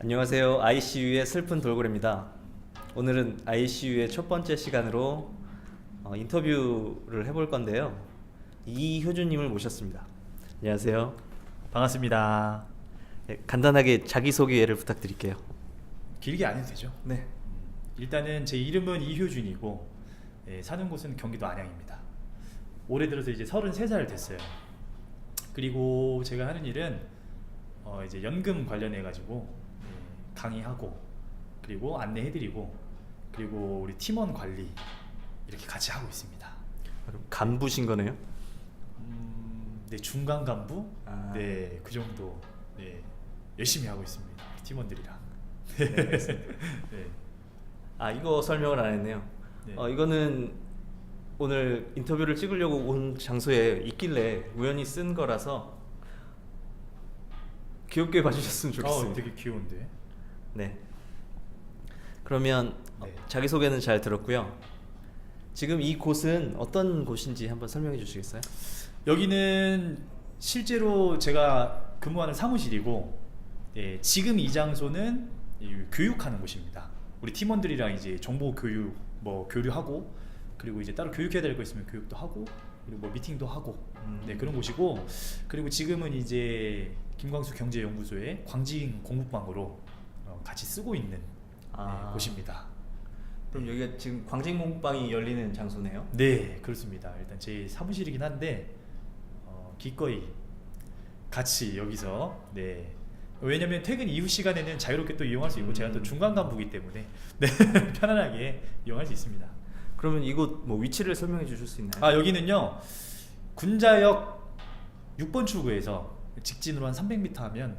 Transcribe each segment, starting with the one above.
안녕하세요. ICU의 슬픈 돌고래입니다. 오늘은 ICU의 첫 번째 시간으로 어, 인터뷰를 해볼 건데요. 이효준님을 모셨습니다. 안녕하세요. 반갑습니다. 네, 간단하게 자기소개를 부탁드릴게요. 길게 안 해도 되죠? 네. 일단은 제 이름은 이효준이고 예, 사는 곳은 경기도 안양입니다. 올해 들어서 이제 33살 됐어요. 그리고 제가 하는 일은 어 이제 연금 관련해 가지고 예, 강의하고 그리고 안내해드리고 그리고 우리 팀원 관리 이렇게 같이 하고 있습니다. 그럼 간부신 거네요? 음, 네 중간 간부, 아. 네그 정도 네 열심히 하고 있습니다. 팀원들이랑. 네, 알겠습니다. 네. 아 이거 설명을 안 했네요. 네. 어, 이거는 오늘 인터뷰를 찍으려고 온 장소에 있길래 우연히 쓴 거라서 귀엽게 봐주셨으면 어, 좋겠습니다. 되게 귀여운데. 네. 그러면 네. 자기 소개는 잘 들었고요. 지금 이 곳은 어떤 곳인지 한번 설명해 주시겠어요? 여기는 실제로 제가 근무하는 사무실이고 예, 지금 이 장소는 이 교육하는 곳입니다. 우리 팀원들이랑 이제 정보 교육 뭐 교류하고 그리고 이제 따로 교육해야 될 거 있으면 교육도 하고 그리고 뭐 미팅도 하고 음. 네 그런 곳이고 그리고 지금은 이제 김광수 경제연구소의 광진 공부방으로 어, 같이 쓰고 있는 아. 네, 곳입니다. 그럼 여기가 지금 광진공방이 열리는 장소네요. 네 그렇습니다. 일단 제 사무실이긴 한데 어, 기꺼이 같이 여기서 네 왜냐면 퇴근 이후 시간에는 자유롭게 또 이용할 수 있고 제가 또 음. 중간 간부기 때문에 네 편안하게 이용할 수 있습니다. 그러면 이곳 뭐 위치를 설명해 주실 수 있나요? 아 여기는요 군자역 6번 출구에서 직진으로 한 300m 하면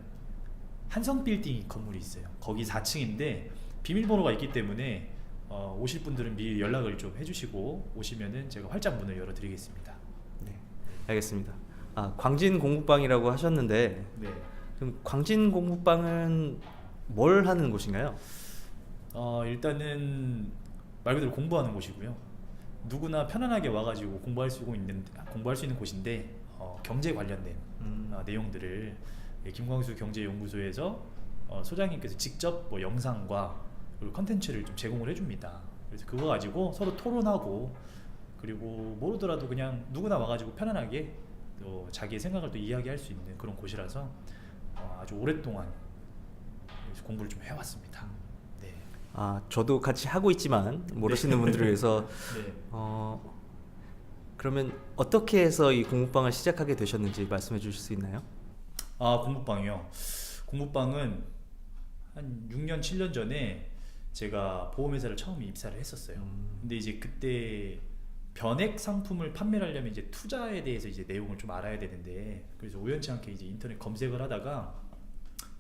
한성 빌딩 건물이 있어요. 거기 4층인데 비밀번호가 있기 때문에 어, 오실 분들은 미리 연락을 좀 해주시고 오시면은 제가 활짝 문을 열어드리겠습니다. 네. 알겠습니다. 아 광진 공부방이라고 하셨는데 네. 그럼 광진 공부방은 뭘 하는 곳인가요? 어, 일단은 말 그대로 공부하는 곳이고요. 누구나 편안하게 와가지고 공부할 수 있는 공부할 수 있는 곳인데 어, 경제 관련된 음. 어, 내용들을 예, 김광수 경제연구소에서 어, 소장님께서 직접 뭐 영상과 그리고 컨텐츠를 좀 제공을 해줍니다. 그래서 그거 가지고 서로 토론하고 그리고 모르더라도 그냥 누구나 와가지고 편안하게 또 자기의 생각을 또 이야기할 수 있는 그런 곳이라서 어, 아주 오랫동안 공부를 좀 해왔습니다. 네. 아 저도 같이 하고 있지만 모르시는 분들을 위해서 네. 어 그러면 어떻게 해서 이 공부방을 시작하게 되셨는지 말씀해 주실 수 있나요? 아 공부방이요. 공부방은 한 6년 7년 전에 제가 보험회사를 처음 입사를 했었어요. 음. 근데 이제 그때 변액 상품을 판매를 하려면 이제 투자에 대해서 이제 내용을 좀 알아야 되는데 그래서 우연치 않게 이제 인터넷 검색을 하다가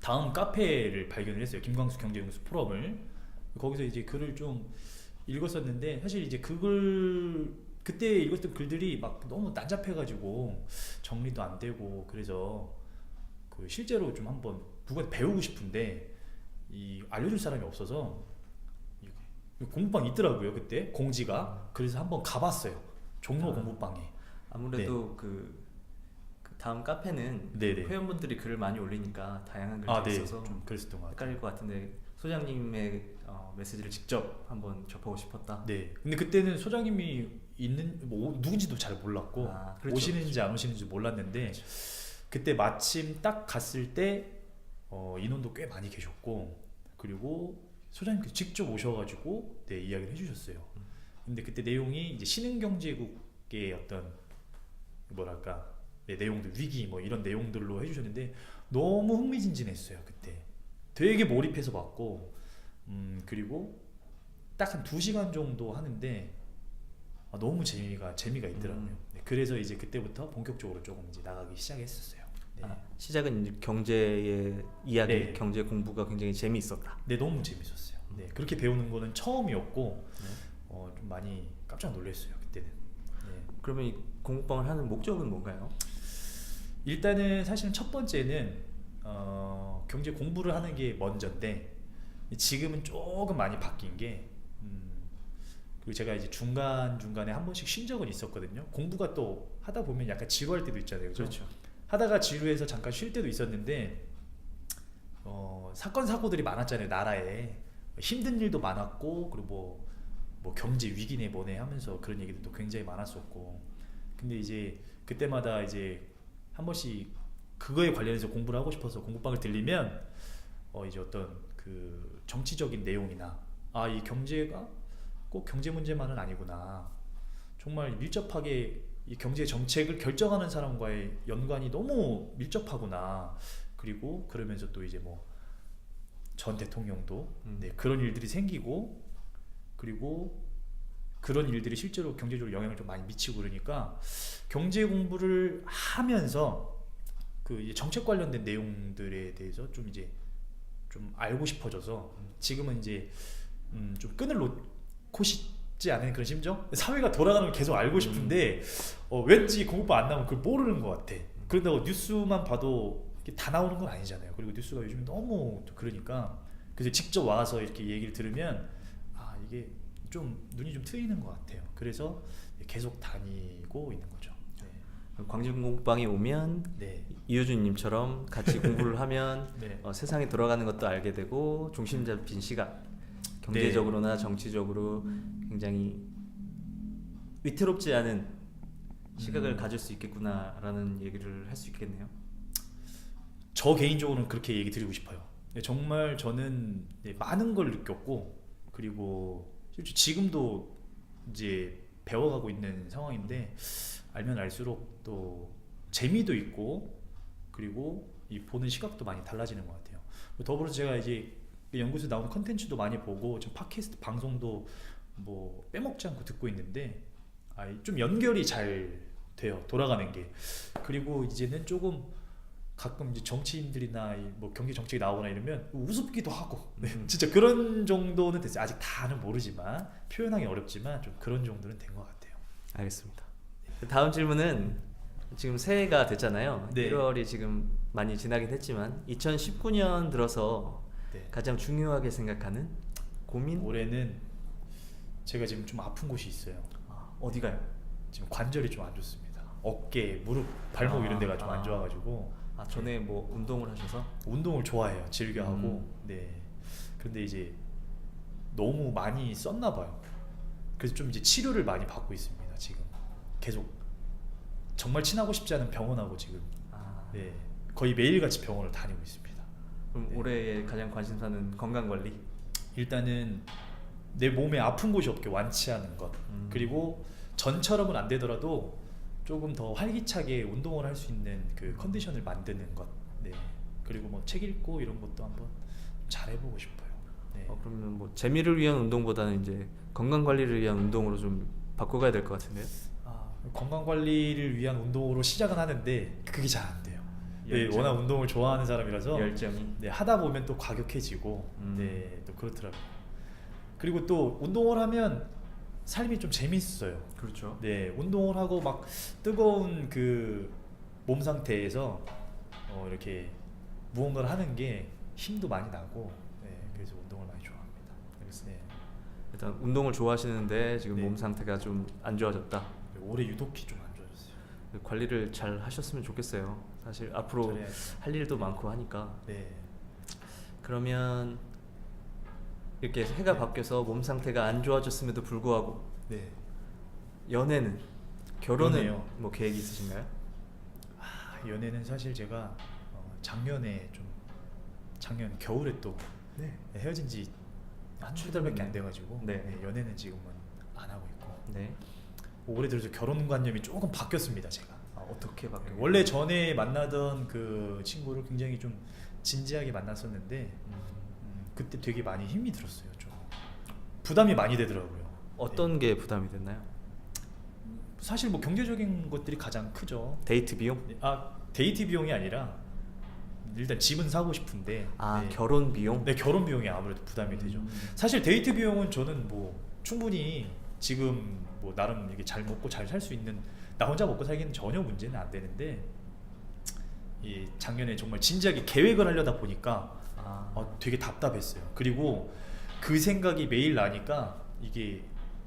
다음 카페를 발견을 했어요. 김광수 경제연구소 포럼을 거기서 이제 글을 좀 읽었었는데 사실 이제 그걸 그때 읽었던 글들이 막 너무 난잡해가지고 정리도 안 되고 그래서 그 실제로 좀 한번 누가 배우고 싶은데 이 알려줄 사람이 없어서 이 공부방 있더라고요 그때 공지가 그래서 한번 가봤어요 종로 아. 공부방에 아무래도 그, 그 다음 카페는 네네. 회원분들이 글을 많이 올리니까 다양한 글들이 아, 네. 있어서 좀 그랬었던 것. 헷갈릴 것 같은데 소장님의 어, 메시지를 직접 한번 접하고 싶었다. 네. 근데 그때는 소장님이 있는 뭐 누군지도 잘 몰랐고 아, 그렇죠, 오시는지 안 오시는지 몰랐는데 그 때 마침 딱 갔을 때 어, 인원도 꽤 많이 계셨고 그리고 소장님께서 직접 오셔가지고 네 이야기를 해주셨어요. 근데 그때 내용이 이제 신흥경제국의 어떤 뭐랄까 네, 내용들 위기 뭐 이런 내용들로 해주셨는데 너무 흥미진진했어요 그때 되게 몰입해서 봤고 음 그리고 딱 한 두 시간 정도 하는데 아, 너무 재미가 재미가 있더라고요. 음. 네, 그래서 이제 그때부터 본격적으로 조금 이제 나가기 시작했었어요. 네, 아, 시작은 경제의 이야기, 네. 경제 공부가 굉장히 재미있었다. 네 너무 재밌었어요. 네 그렇게 배우는 거는 처음이었고 네. 어, 좀 많이 깜짝 놀랐어요 그때는. 네. 그러면 이 공부방을 하는 목적은 뭔가요? 일단은 사실은 첫 번째는 어, 경제 공부를 하는 게 먼저인데 지금은 조금 많이 바뀐 게 음, 그리고 제가 이제 중간 중간에 한 번씩 쉰 적은 있었거든요. 공부가 또 하다 보면 약간 지루할 때도 있잖아요. 그죠? 하다가 지루해서 잠깐 쉴 때도 있었는데 어, 사건 사고들이 많았잖아요 나라에. 힘든 일도 많았고 그리고 뭐, 뭐 경제 위기네 뭐네 하면서 그런 얘기들도 굉장히 많았었고. 근데 이제 그때마다 이제 한 번씩 그거에 관련해서 공부를 하고 싶어서 공부방을 들리면 어 이제 어떤 그 정치적인 내용이나 아 이 경제가 꼭 경제 문제만은 아니구나. 정말 밀접하게 이 경제 정책을 결정하는 사람과의 연관이 너무 밀접하구나 그리고 그러면서 또 이제 뭐 전 대통령도 음. 네, 그런 일들이 생기고 그리고 그런 일들이 실제로 경제적으로 영향을 좀 많이 미치고 그러니까 경제 공부를 하면서 그 이제 정책 관련된 내용들에 대해서 좀 이제 좀 알고 싶어져서 지금은 이제 음, 좀 끈을 놓고 싶 지 않은 그런 심정? 사회가 돌아가는 걸 계속 알고 싶은데 어, 왠지 공부가 안 나오면 그걸 모르는 것 같아. 그런다고 뉴스만 봐도 다 나오는 건 아니잖아요. 그리고 뉴스가 요즘 너무 또 그러니까 그래서 직접 와서 이렇게 얘기를 들으면 아 이게 좀 눈이 좀 트이는 것 같아요. 그래서 계속 다니고 있는 거죠. 광진 공부방에 오면 네. 이효준님처럼 같이 공부를 하면 네. 어, 세상이 돌아가는 것도 알게 되고 중심 잡힌 시각 경제적으로나 정치적으로 굉장히 위태롭지 않은 시각을 음. 가질 수 있겠구나라는 얘기를 할 수 있겠네요. 저 개인적으로는 그렇게 얘기 드리고 싶어요. 네, 정말 저는 네, 많은 걸 느꼈고 그리고 실제 지금도 이제 배워가고 있는 상황인데 알면 알수록 또 재미도 있고 그리고 이 보는 시각도 많이 달라지는 것 같아요. 더불어서 제가 이제 연구소 에 나오는 컨텐츠도 많이 보고 지금 팟캐스트 방송도 뭐 빼먹지 않고 듣고 있는데 아, 좀 연결이 잘 돼요. 돌아가는 게 그리고 이제는 조금 가끔 이제 정치인들이나 이뭐 경제 정책이 나오거나 이러면 우습기도 하고 네, 음. 진짜 그런 정도는 됐어요. 아직 다는 모르지만 표현하기 어렵지만 좀 그런 정도는 된 것 같아요. 알겠습니다. 다음 질문은 지금 새해가 됐잖아요. 네. 1월이 지금 많이 지나긴 했지만 2019년 들어서 네. 가장 중요하게 생각하는 고민 올해는 제가 지금 좀 아픈 곳이 있어요. 아, 어디가요? 지금 관절이 좀 안 좋습니다. 어깨, 무릎, 발목 아, 이런 데가 좀안 아. 좋아가지고 아 전에 뭐 운동을 하셔서 운동을 좋아해요. 즐겨 하고. 음. 네. 근데 이제 너무 많이 썼나 봐요. 그래서 좀 이제 치료를 많이 받고 있습니다. 지금 계속 정말 친하고 싶지 않은 병원하고 지금 아, 네. 거의 매일 같이 병원을 다니고 있습니다. 그럼 네. 올해의 가장 관심사는 건강 관리. 일단은 내 몸에 아픈 곳이 없게 완치하는 것 음. 그리고 전처럼은 안 되더라도 조금 더 활기차게 운동을 할 수 있는 그 컨디션을 만드는 것 네. 그리고 뭐 책 읽고 이런 것도 한번 잘 해보고 싶어요 네. 어, 그러면 뭐 재미를 위한 운동보다는 이제 건강 관리를 위한 운동으로 좀 바꿔가야 될 것 같은데요. 아, 건강 관리를 위한 운동으로 시작은 하는데 그게 잘 안 돼요 네, 열정. 워낙 운동을 좋아하는 사람이라서 열정이. 네, 하다 보면 또 과격해지고 음. 네, 또 그렇더라고요 그리고 또 운동을 하면 삶이 좀 재밌어요 그렇죠. 네, 운동을 하고 막 뜨거운 그 몸 상태에서 어, 이렇게 무언가를 하는 게 힘도 많이 나고, 네, 그래서 운동을 많이 좋아합니다. 알겠습니다. 네, 일단 운동을 좋아하시는데 지금 네. 몸 상태가 좀 안 좋아졌다. 올해 유독히 좀 안 좋아졌어요. 관리를 잘 하셨으면 좋겠어요. 사실 앞으로 잘해야죠. 할 일도 많고 하니까. 네, 그러면 이렇게 해가 네. 바뀌어서 몸 상태가 안 좋아졌음에도 불구하고 네. 연애는 결혼은 연애요? 뭐 계획이 있으신가요? 아, 연애는 사실 제가 어, 작년에 좀 작년 겨울에 또 네. 헤어진 지 한두 달밖에 안 돼가지고 네. 네, 연애는 지금은 안 하고 있고 네. 올해 들어서 결혼 관념이 조금 바뀌었습니다. 제가. 아, 어떻게 바뀌어요? 원래 전에 만나던 그 친구를 굉장히 좀 진지하게 만났었는데 음, 음, 그때 되게 많이 힘이 들었어요. 좀 부담이 많이 되더라고요. 어떤 네. 게 부담이 됐나요? 사실 뭐 경제적인 것들이 가장 크죠. 데이트 비용? 아 데이트 비용이 아니라 일단 집은 사고 싶은데 아 네. 결혼 비용? 네 결혼 비용이 아무래도 부담이 음. 되죠. 사실 데이트 비용은 저는 뭐 충분히 지금 뭐 나름 이게 잘 먹고 잘 살 수 있는 나 혼자 먹고 살기는 전혀 문제는 안 되는데 이 작년에 정말 진지하게 계획을 하려다 보니까 아, 어, 되게 답답했어요. 그리고 그 생각이 매일 나니까 이게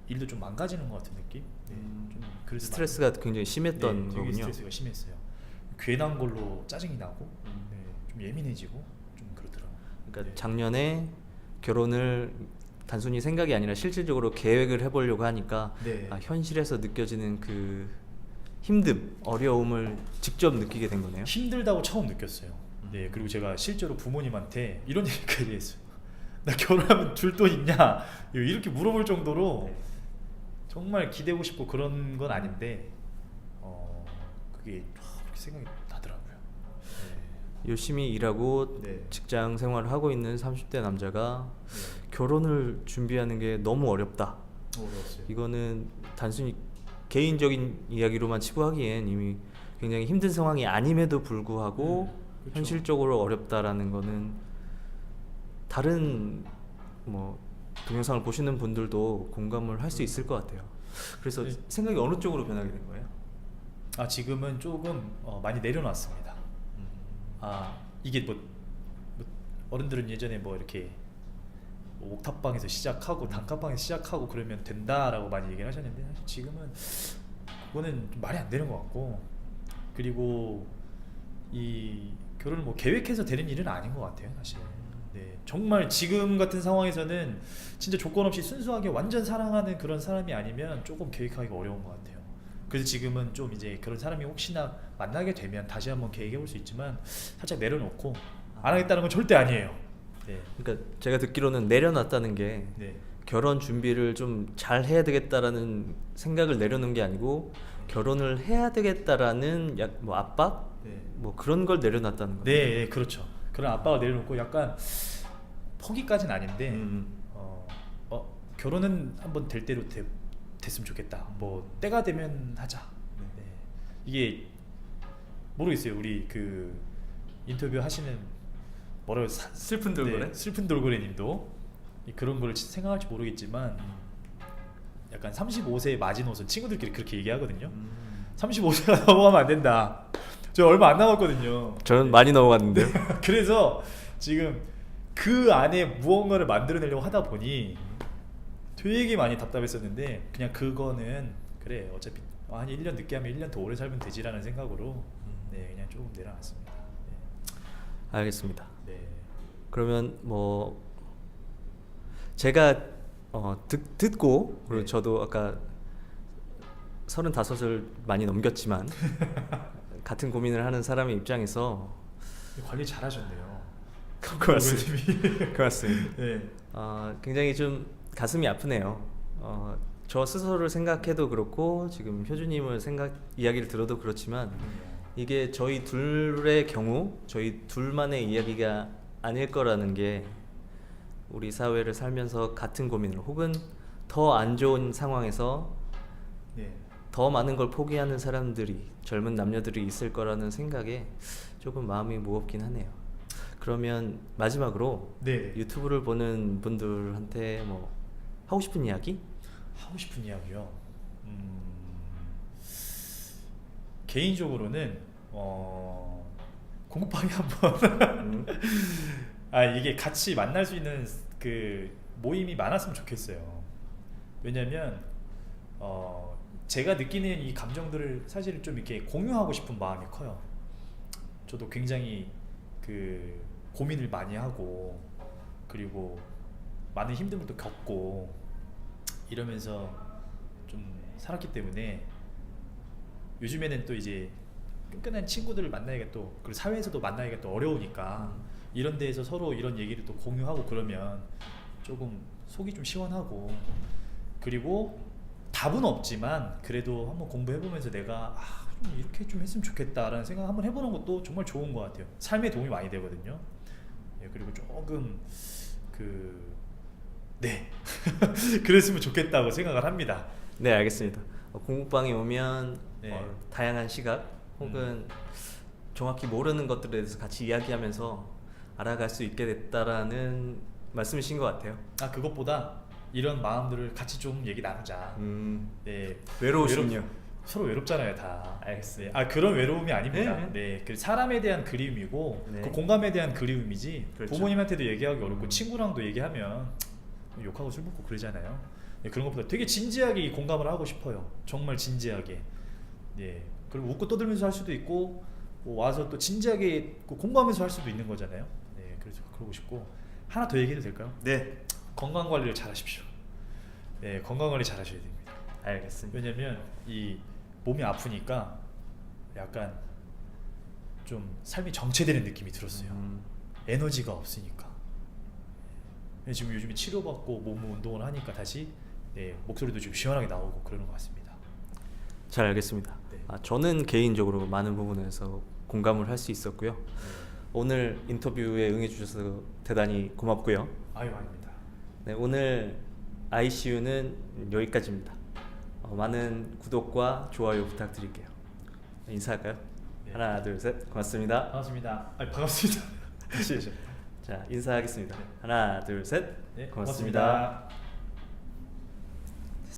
일도 좀 망가지는 것 같은 느낌. 네, 음, 좀 그래서 스트레스가 굉장히 심했던 네, 거군요. 스트레스가 심했어요. 괜한 걸로 짜증이 나고 음. 네, 좀 예민해지고 좀 그렇더라고요. 그러니까 네. 작년에 결혼을 단순히 생각이 아니라 실질적으로 계획을 해보려고 하니까 네. 아, 현실에서 느껴지는 그 힘듦, 어려움을 직접 느끼게 된 거네요. 힘들다고 처음 느꼈어요. 네 그리고 제가 실제로 부모님한테 이런 얘기까지 했어요. 나 결혼하면 줄 돈 있냐 이렇게 물어볼 정도로 네. 정말 기대고 싶고 그런 건 아닌데 어 그게 그렇게 생각이 나더라고요. 열심히 일하고 네. 직장 생활을 하고 있는 30대 남자가 네. 결혼을 준비하는 게 너무 어렵다. 어려웠어요. 이거는 단순히 개인적인 이야기로만 치부하기엔 이미 굉장히 힘든 상황이 아님에도 불구하고 음, 그쵸. 현실적으로 어렵다라는 거는 다른 뭐 동영상을 보시는 분들도 공감을 할 수 있을 것 같아요. 그래서 네. 생각이 어느 쪽으로 변하게 된 거예요? 아 지금은 조금 어, 많이 내려놨습니다. 아 이게 뭐, 뭐 어른들은 예전에 뭐 이렇게 뭐 옥탑방에서 시작하고 단칸방에서 시작하고 그러면 된다라고 많이 얘기를 하셨는데 사실 지금은 그거는 좀 말이 안 되는 것 같고 그리고 이 결혼을 뭐 계획해서 되는 일은 아닌 것 같아요 사실. 네 정말 지금 같은 상황에서는 진짜 조건 없이 순수하게 완전 사랑하는 그런 사람이 아니면 조금 계획하기가 어려운 것 같아요. 그래서 지금은 좀 이제 그런 사람이 혹시나 만나게 되면 다시 한번 계획해 볼 수 있지만 살짝 내려놓고 안 하겠다는 건 절대 아니에요. 네. 그러니까 제가 듣기로는 내려놨다는 게 네. 결혼 준비를 좀 잘 해야 되겠다라는 생각을 내려놓은 게 아니고 결혼을 해야 되겠다라는 약 뭐 압박 네. 뭐 그런 걸 내려놨다는 거예요. 네, 네, 그렇죠. 그런 압박을 내려놓고 약간 포기까지는 아닌데 음. 어, 어, 결혼은 한번 될 대로 되, 됐으면 좋겠다. 뭐 때가 되면 하자. 네. 이게 모르겠어요. 우리 그 인터뷰 하시는 뭐라고 사, 슬픈 돌고래? 네, 슬픈 돌고래님도 이- 그런 걸 생각할지 모르겠지만 약간 35세 마지노선 친구들끼리 그렇게 얘기하거든요. 음. 35세가 넘어가면 안 된다. 저 얼마 안 남았거든요. 저는 많이 넘어갔는데요. 그래서 지금 그 안에 무언가를 만들어내려고 하다 보니 되게 많이 답답했었는데 그냥 그거는 그래 어차피 한 1년 늦게 하면 1년 더 오래 살면 되지라는 생각으로 네 그냥 조금 내려놨습니다. 알겠습니다. 네. 네. 그러면 뭐 제가 어, 듣, 듣고 그리고 네. 저도 아까 서른다섯을 많이 넘겼지만 같은 고민을 하는 사람의 입장에서 관리 잘하셨네요. 고맙습니다. 고맙습니다. 네. 어, 굉장히 좀 가슴이 아프네요. 어, 저 스스로를 생각해도 그렇고 지금 효주님을 생각 이야기를 들어도 그렇지만 이게 저희 둘의 경우 저희 둘만의 이야기가 아닐 거라는 게 우리 사회를 살면서 같은 고민을 혹은 더 안 좋은 상황에서 네. 더 많은 걸 포기하는 사람들이 젊은 남녀들이 있을 거라는 생각에 조금 마음이 무겁긴 하네요. 그러면 마지막으로 네. 유튜브를 보는 분들한테 뭐 하고 싶은 이야기? 하고 싶은 이야기요. 음, 개인적으로는 어, 공방에 한번 아 이게 같이 만날 수 있는 그 모임이 많았으면 좋겠어요. 왜냐면 어, 제가 느끼는 이 감정들을 사실 좀 이렇게 공유하고 싶은 마음이 커요. 저도 굉장히 그 고민을 많이 하고 그리고 많은 힘듦을 겪고 이러면서 좀 살았기 때문에 요즘에는 또 이제 끈끈한 친구들을 만나기가 또 그리고 사회에서도 만나기가 또 어려우니까 이런 데에서 서로 이런 얘기를 또 공유하고 그러면 조금 속이 좀 시원하고 그리고 답은 없지만 그래도 한번 공부해보면서 내가 아, 좀 이렇게 좀 했으면 좋겠다라는 생각 한번 해보는 것도 정말 좋은 것 같아요. 삶에 도움이 많이 되거든요. 예, 그리고 조금 그 네. 그랬으면 좋겠다고 생각을 합니다. 네 알겠습니다. 어, 공부방에 오면 네. 어, 다양한 시각 혹은 정확히 모르는 것들에 대해서 같이 이야기하면서 알아갈 수 있게 됐다라는 말씀이신 것 같아요. 아 그것보다 이런 마음들을 같이 좀 얘기 나누자. 음, 네. 외로우시군요. 외롭- 서로 외롭잖아요, 다. 알겠어요. 아 그런 외로움이 아닙니다. 네, 네, 그 사람에 대한 그리움이고 네. 그 공감에 대한 그리움이지. 그렇죠. 부모님한테도 얘기하기 어렵고 음. 친구랑도 얘기하면 욕하고 술 먹고 그러잖아요. 네, 그런 것보다 되게 진지하게 이 공감을 하고 싶어요. 정말 진지하게. 네. 그리고 웃고 떠들면서 할 수도 있고 뭐 와서 또 진지하게 그 공감하면서 할 수도 있는 거잖아요. 네, 그래서 그러고 싶고 하나 더 얘기해도 될까요? 네. 건강 관리를 잘 하십시오. 네, 건강 관리 잘 하셔야 됩니다. 알겠습니다. 왜냐면 이 몸이 아프니까 약간 좀 삶이 정체되는 느낌이 들었어요. 음, 에너지가 없으니까. 네, 지금 요즘에 치료받고 몸 운동을 하니까 다시 네, 목소리도 좀 시원하게 나오고 그러는 것 같습니다. 잘 알겠습니다. 네. 아, 저는 개인적으로 많은 부분에서 공감을 할 수 있었고요. 오늘 인터뷰에 응해주셔서 대단히 고맙고요. 아유 아닙니다. 네, 오늘 ICU는 여기까지입니다. 어, 많은 구독과 좋아요 부탁드릴게요. 인사할까요? 네. 하나, 둘, 셋. 고맙습니다. 반갑습니다. 아 반갑습니다. 자, 인사하겠습니다. 하나, 둘, 셋. 네, 고맙습니다. 고맙습니다.